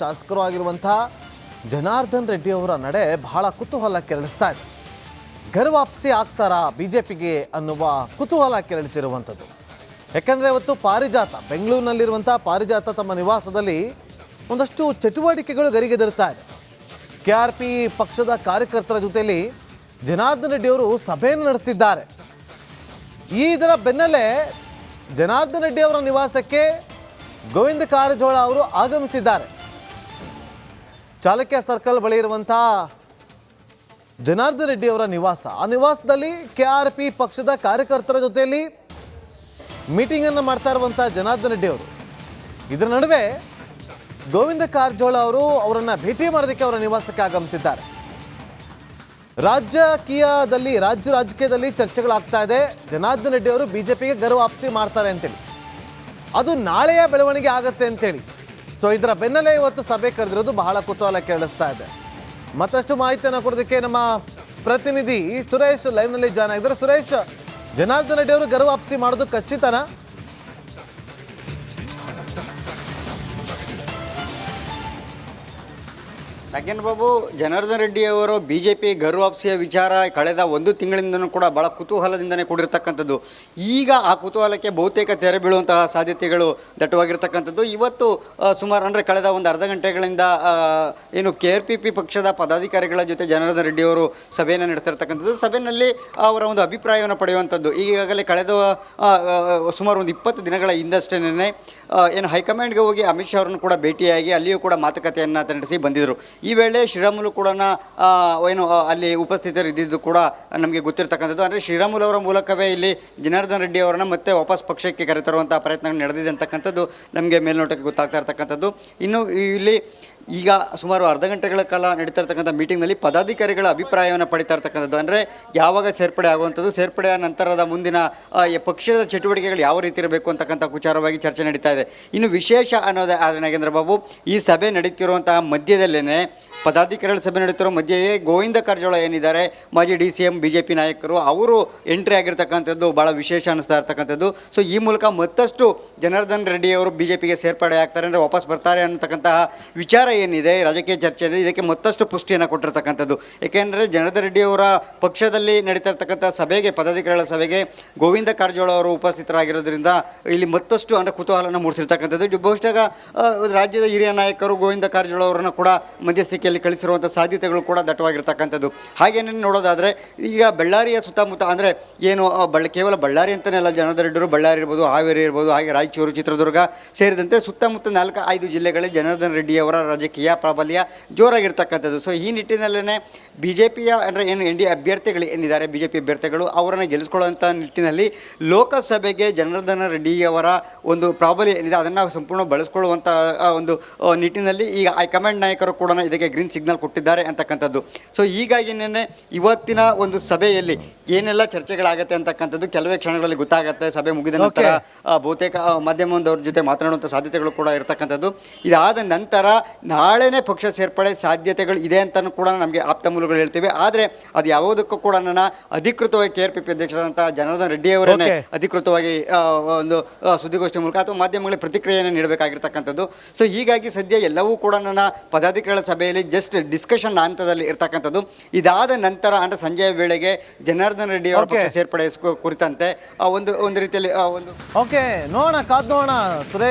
ಶಾಸಕರು ಆಗಿರುವಂತಹ ಜನಾರ್ದನ್ ರೆಡ್ಡಿ ಅವರ ನಡೆ ಬಹಳ ಕುತೂಹಲ ಕೆರಳಿಸ್ತಾ ಇದೆ. ಗರ್ವಾಪ್ಸಿ ಆಗ್ತಾರಾ ಬಿಜೆಪಿಗೆ ಅನ್ನುವ ಕುತೂಹಲ ಕೆರಳಿಸಿರುವಂಥದ್ದು ಯಾಕಂದ್ರೆ ಇವತ್ತು ಪಾರಿಜಾತ ಬೆಂಗಳೂರಿನಲ್ಲಿರುವಂತಹ ಪಾರಿಜಾತ ತಮ್ಮ ನಿವಾಸದಲ್ಲಿ ಒಂದಷ್ಟು ಚಟುವಟಿಕೆಗಳು ಗರಿಗೆದರ್ತಾ ಇದೆ. ಕೆ ಆರ್ ಪಿ ಪಕ್ಷದ ಕಾರ್ಯಕರ್ತರ ಜೊತೆಯಲ್ಲಿ ಜನಾರ್ದನ್ ರೆಡ್ಡಿ ಅವರು ಸಭೆಯನ್ನು ನಡೆಸ್ತಿದ್ದಾರೆ. ಈ ಇದರ ಬೆನ್ನಲ್ಲೇ ಜನಾರ್ದನ್ ರೆಡ್ಡಿ ಅವರ ನಿವಾಸಕ್ಕೆ ಗೋವಿಂದ ಕಾರಜೋಳ ಅವರು ಆಗಮಿಸಿದ್ದಾರೆ. ಚಾಲಕ್ಯ ಸರ್ಕಲ್ ಬಳಿ ಇರುವಂತಹ ಜನಾರ್ದನ್ ರೆಡ್ಡಿ ಅವರ ನಿವಾಸ. ಆ ನಿವಾಸದಲ್ಲಿ ಕೆ ಆರ್ ಪಿ ಪಕ್ಷದ ಕಾರ್ಯಕರ್ತರ ಜೊತೆಯಲ್ಲಿ ಮೀಟಿಂಗ್ ಅನ್ನು ಮಾಡ್ತಾ ಇರುವಂತಹ ಜನಾರ್ದನ್ ರೆಡ್ಡಿ ಅವರು. ಇದರ ನಡುವೆ ಗೋವಿಂದ ಕಾರಜೋಳ ಅವರು ಅವರನ್ನ ಭೇಟಿ ಮಾಡೋದಕ್ಕೆ ಅವರ ನಿವಾಸಕ್ಕೆ ಆಗಮಿಸಿದ್ದಾರೆ. ರಾಜಕೀಯದಲ್ಲಿ, ರಾಜ್ಯ ರಾಜಕೀಯದಲ್ಲಿ ಚರ್ಚೆಗಳಾಗ್ತಾ ಇದೆ. ಜನಾರ್ದನ್ ರೆಡ್ಡಿ ಅವರು ಬಿಜೆಪಿಗೆ ಗರ್ವ ವಾಪಸಿ ಮಾಡ್ತಾರೆ ಅಂತೇಳಿ. ಅದು ನಾಳೆಯ ಬೆಳವಣಿಗೆ ಆಗತ್ತೆ ಅಂತೇಳಿ. ಸೊ ಇದರ ಬೆನ್ನಲ್ಲೇ ಇವತ್ತು ಸಭೆ ಕರೆದಿರೋದು ಬಹಳ ಕುತೂಹಲ ಕೇಳಿಸ್ತಾ ಇದೆ. ಮತ್ತಷ್ಟು ಮಾಹಿತಿಯನ್ನು ಕೊಡೋದಕ್ಕೆ ನಮ್ಮ ಪ್ರತಿನಿಧಿ ಸುರೇಶ್ ಲೈವ್ನಲ್ಲಿ ಜಾಯ್ನ್ ಆಗಿದ್ದಾರೆ. ಸುರೇಶ್, ಜನಾರ್ದನ್ ರೆಡ್ಡಿ ಅವರು ಗರ್ವ ವಾಪಸಿ ಮಾಡೋದು ಖಚಿತನಾ? ನಾಗೇಂದ್ರ ಬಾಬು, ಜನಾರ್ದನ್ ರೆಡ್ಡಿ ಅವರು ಬಿ ಜೆ ಪಿ ಗರ್ವಾಪ್ಸಿಯ ವಿಚಾರ ಕಳೆದ ಒಂದು ತಿಂಗಳಿಂದನೂ ಕೂಡ ಭಾಳ ಕುತೂಹಲದಿಂದನೇ ಕೂಡಿರ್ತಕ್ಕಂಥದ್ದು. ಈಗ ಆ ಕುತೂಹಲಕ್ಕೆ ಬಹುತೇಕ ತೆರೆ ಬೀಳುವಂತಹ ಸಾಧ್ಯತೆಗಳು ದಟ್ಟವಾಗಿರ್ತಕ್ಕಂಥದ್ದು. ಇವತ್ತು ಸುಮಾರು ಅಂದರೆ ಕಳೆದ ಒಂದು ಅರ್ಧ ಗಂಟೆಗಳಿಂದ ಏನು ಕೆ ಆರ್ ಪಿ ಪಿ ಪಕ್ಷದ ಪದಾಧಿಕಾರಿಗಳ ಜೊತೆ ಜನಾರ್ದನ್ ರೆಡ್ಡಿ ಅವರು ಸಭೆಯನ್ನು ನಡೆಸಿರ್ತಕ್ಕಂಥದ್ದು ಸಭೆಯಲ್ಲಿ ಅವರ ಒಂದು ಅಭಿಪ್ರಾಯವನ್ನು ಪಡೆಯುವಂಥದ್ದು. ಈಗಾಗಲೇ ಕಳೆದ ಸುಮಾರು ಒಂದು ಇಪ್ಪತ್ತು ದಿನಗಳ ಹಿಂದಷ್ಟೇನೆ ಏನು ಹೈಕಮಾಂಡ್ಗೆ ಹೋಗಿ ಅಮಿತ್ ಶಾ ಅವರನ್ನು ಕೂಡ ಭೇಟಿಯಾಗಿ ಅಲ್ಲಿಯೂ ಕೂಡ ಮಾತುಕತೆಯನ್ನು ನಡೆಸಿ ಬಂದಿದ್ದರು. ಈ ವೇಳೆ ಶ್ರೀರಾಮುಲು ಕೂಡ ಏನು ಅಲ್ಲಿ ಉಪಸ್ಥಿತರಿದ್ದಿದ್ದು ಕೂಡ ನಮಗೆ ಗೊತ್ತಿರತಕ್ಕಂಥದ್ದು. ಅಂದರೆ ಶ್ರೀರಾಮುಲು ಅವರ ಮೂಲಕವೇ ಇಲ್ಲಿ ಜನಾರ್ದನ್ ರೆಡ್ಡಿ ಅವರನ್ನು ಮತ್ತೆ ವಾಪಸ್ ಪಕ್ಷಕ್ಕೆ ಕರೆತರುವಂಥ ಪ್ರಯತ್ನ ನಡೆದಿದೆ ಅಂತಕ್ಕಂಥದ್ದು ನಮಗೆ ಮೇಲ್ನೋಟಕ್ಕೆ ಗೊತ್ತಾಗ್ತಾ ಇರ್ತಕ್ಕಂಥದ್ದು. ಇನ್ನು ಇಲ್ಲಿ ಈಗ ಸುಮಾರು ಅರ್ಧ ಗಂಟೆಗಳ ಕಾಲ ನಡೀತಾ ಇರ್ತಕ್ಕಂಥ ಮೀಟಿಂಗ್ನಲ್ಲಿ ಪದಾಧಿಕಾರಿಗಳ ಅಭಿಪ್ರಾಯವನ್ನು ಪಡಿತಾ ಇರ್ತಕ್ಕಂಥದ್ದು. ಅಂದರೆ ಯಾವಾಗ ಸೇರ್ಪಡೆ ಆಗುವಂಥದ್ದು, ಸೇರ್ಪಡೆಯ ನಂತರದ ಮುಂದಿನ ಪಕ್ಷದ ಚಟುವಟಿಕೆಗಳು ಯಾವ ರೀತಿ ಇರಬೇಕು ಅಂತಕ್ಕಂಥ ವಿಚಾರವಾಗಿ ಚರ್ಚೆ ನಡೀತಾ ಇದೆ. ಇನ್ನು ವಿಶೇಷ ಅನ್ನೋದೇ ಆದರೆ ನಾಗೇಂದ್ರ ಬಾಬು, ಈ ಸಭೆ ನಡೀತಿರುವಂತಹ ಮಧ್ಯದಲ್ಲೇ ಪದಾಧಿಕಾರಿಗಳ ಸಭೆ ನಡೀತಿರೋ ಮಧ್ಯೆಯೇ ಗೋವಿಂದ ಕಾರಜೋಳ ಏನಿದ್ದಾರೆ, ಮಾಜಿ D C M, B J P ನಾಯಕರು, ಅವರು ಎಂಟ್ರಿ ಆಗಿರ್ತಕ್ಕಂಥದ್ದು ಭಾಳ ವಿಶೇಷ ಅನ್ನಿಸ್ತಾ ಇರ್ತಕ್ಕಂಥದ್ದು. ಸೊ, ಈ ಮೂಲಕ ಮತ್ತಷ್ಟು ಜನಾರ್ದನ್ ರೆಡ್ಡಿ ಅವರು ಬಿ ಜೆ ಪಿಗೆ ಸೇರ್ಪಡೆ ಆಗ್ತಾರೆ ಅಂದರೆ ವಾಪಸ್ ಬರ್ತಾರೆ ಅನ್ನತಕ್ಕಂತಹ ವಿಚಾರ ಏನಿದೆ, ರಾಜಕೀಯ ಚರ್ಚೆ ಇದೆ ಇದಕ್ಕೆ ಮತ್ತಷ್ಟು ಪುಷ್ಟಿಯನ್ನು ಕೊಟ್ಟಿರ್ತಕ್ಕಂಥದ್ದು. ಏಕೆಂದರೆ ಜನಾರ್ದನ್ ರೆಡ್ಡಿ ಅವರ ಪಕ್ಷದಲ್ಲಿ ನಡೀತಾ ಇರ್ತಕ್ಕಂಥ ಸಭೆಗೆ, ಪದಾಧಿಕಾರಿಗಳ ಸಭೆಗೆ ಗೋವಿಂದ ಕಾರಜೋಳ ಅವರು ಉಪಸ್ಥಿತರಾಗಿರೋದ್ರಿಂದ ಇಲ್ಲಿ ಮತ್ತಷ್ಟು ಅಂದರೆ ಕುತೂಹಲನ ಮೂಡಿಸಿರ್ತಕ್ಕಂಥದ್ದು. ಬಹುಶಃ ರಾಜ್ಯದ ಹಿರಿಯ ನಾಯಕರು ಗೋವಿಂದ ಕಾರಜೋಳ ಅವರನ್ನು ಕೂಡ ಮಧ್ಯಸ್ಥಿಕೆಯಲ್ಲಿ ಕಳಿಸಿರುವಂಥ ಸಾಧ್ಯತೆಗಳು ಕೂಡ ದಟ್ಟವಾಗಿರ್ತಕ್ಕಂಥದ್ದು. ಹಾಗೇನೇ ನೋಡೋದಾದರೆ, ಈಗ ಬಳ್ಳಾರಿಯ ಸುತ್ತಮುತ್ತ ಅಂದರೆ ಏನು ಬಳ್ಳ ಕೇವಲ ಬಳ್ಳಾರಿ ಅಂತಲೇ ಅಲ್ಲ, ಜನಾರ್ದನ್ ರೆಡ್ಡಿರು ಬಳ್ಳಾರಿ ಇರ್ಬೋದು, ಹಾವೇರಿ ಇರ್ಬೋದು, ಹಾಗೆ ರಾಯಚೂರು, ಚಿತ್ರದುರ್ಗ ಸೇರಿದಂತೆ ಸುತ್ತಮುತ್ತ ನಾಲ್ಕು, ಐದು ಜಿಲ್ಲೆಗಳಲ್ಲಿ ಜನಾರ್ದನ್ ರೆಡ್ಡಿ ಅವರ ರಾಜಕೀಯ ಪ್ರಾಬಲ್ಯ ಜೋರಾಗಿರ್ತಕ್ಕಂಥದ್ದು. ಸೊ ಈ ನಿಟ್ಟಿನಲ್ಲೇ ಬಿ ಜೆ ಪಿಯ ಅಂದರೆ ಏನು ಎನ್ ಡಿ ಅಭ್ಯರ್ಥಿಗಳು ಏನಿದ್ದಾರೆ ಬಿ ಜೆ ಪಿ ಅಭ್ಯರ್ಥಿಗಳು ಅವರನ್ನು ಗೆಲ್ಲಿಸ್ಕೊಳ್ಳುವಂಥ ನಿಟ್ಟಿನಲ್ಲಿ ಲೋಕಸಭೆಗೆ ಜನಾರ್ದನ ರೆಡ್ಡಿಯವರ ಒಂದು ಪ್ರಾಬಲ್ಯ ಏನಿದೆ, ಅದನ್ನು ಸಂಪೂರ್ಣ ಬಳಸ್ಕೊಳ್ಳುವಂಥ ಒಂದು ನಿಟ್ಟಿನಲ್ಲಿ ಈಗ ಹೈಕಮಾಂಡ್ ನಾಯಕರು ಕೂಡ ಇದಕ್ಕೆ ಗ್ರೀನ್ ಸಿಗ್ನಲ್ ಕೊಟ್ಟಿದ್ದಾರೆ ಅಂತಕ್ಕಂಥದ್ದು. ಸೊ ಹೀಗಾಗಿನೇ ಇವತ್ತಿನ ಒಂದು ಸಭೆಯಲ್ಲಿ ಏನೆಲ್ಲ ಚರ್ಚೆಗಳಾಗತ್ತೆ ಅಂತಕ್ಕಂಥದ್ದು ಕೆಲವೇ ಕ್ಷಣಗಳಲ್ಲಿ ಗೊತ್ತಾಗುತ್ತೆ. ಸಭೆ ಮುಗಿದ ನಂತರ ಬಹುತೇಕ ಮಾಧ್ಯಮದವ್ರ ಜೊತೆ ಮಾತನಾಡುವಂಥ ಸಾಧ್ಯತೆಗಳು ಕೂಡ ಇರತಕ್ಕಂಥದ್ದು. ಇದಾದ ನಂತರ ನಾಳೆನೇ ಪಕ್ಷ ಸೇರ್ಪಡೆ ಸಾಧ್ಯತೆಗಳು ಇದೆ ಅಂತಲೂ ಕೂಡ ನಮಗೆ ಆಪ್ತ ಮೂಲಗಳು ಹೇಳ್ತೇವೆ. ಆದರೆ ಅದು ಯಾವುದಕ್ಕೂ ಕೂಡ ನನ್ನ ಅಧಿಕೃತವಾಗಿ ಕೆ ಆರ್ ಪಿ ಪಿ ಅಧ್ಯಕ್ಷರಾದಂಥ ಜನಾರ್ದನ್ ರೆಡ್ಡಿ ಅವರನ್ನೇ ಅಧಿಕೃತವಾಗಿ ಒಂದು ಸುದ್ದಿಗೋಷ್ಠಿ ಮೂಲಕ ಅಥವಾ ಮಾಧ್ಯಮಗಳಿಗೆ ಪ್ರತಿಕ್ರಿಯೆಯನ್ನು ನೀಡಬೇಕಾಗಿರ್ತಕ್ಕಂಥದ್ದು. ಸೊ ಹೀಗಾಗಿ ಸದ್ಯ ಎಲ್ಲವೂ ಕೂಡ ನನ್ನ ಪದಾಧಿಕಾರಿಗಳ ಸಭೆಯಲ್ಲಿ ಜಸ್ಟ್ ಡಿಸ್ಕಷನ್ ಹಂತದಲ್ಲಿ ಇರ್ತಕ್ಕಂಥದ್ದು. ಇದಾದ ನಂತರ ಅಂದರೆ ಸಂಜೆಯ ವೇಳೆಗೆ ಜನಾರ್ದನ್ ರೆಡ್ಡಿ ಅವರ. ಪಕ್ಷ ಸೇರ್ಪಡೆ ಕುರಿತಂತೆ ಆ, ಒಂದು ಒಂದು ರೀತಿಯಲ್ಲಿ ಆ, ಒಂದು ಓಕೆ ನೋಡೋಣ ಕಾದ್ ನೋಡೋಣ ಸುರೇಶ್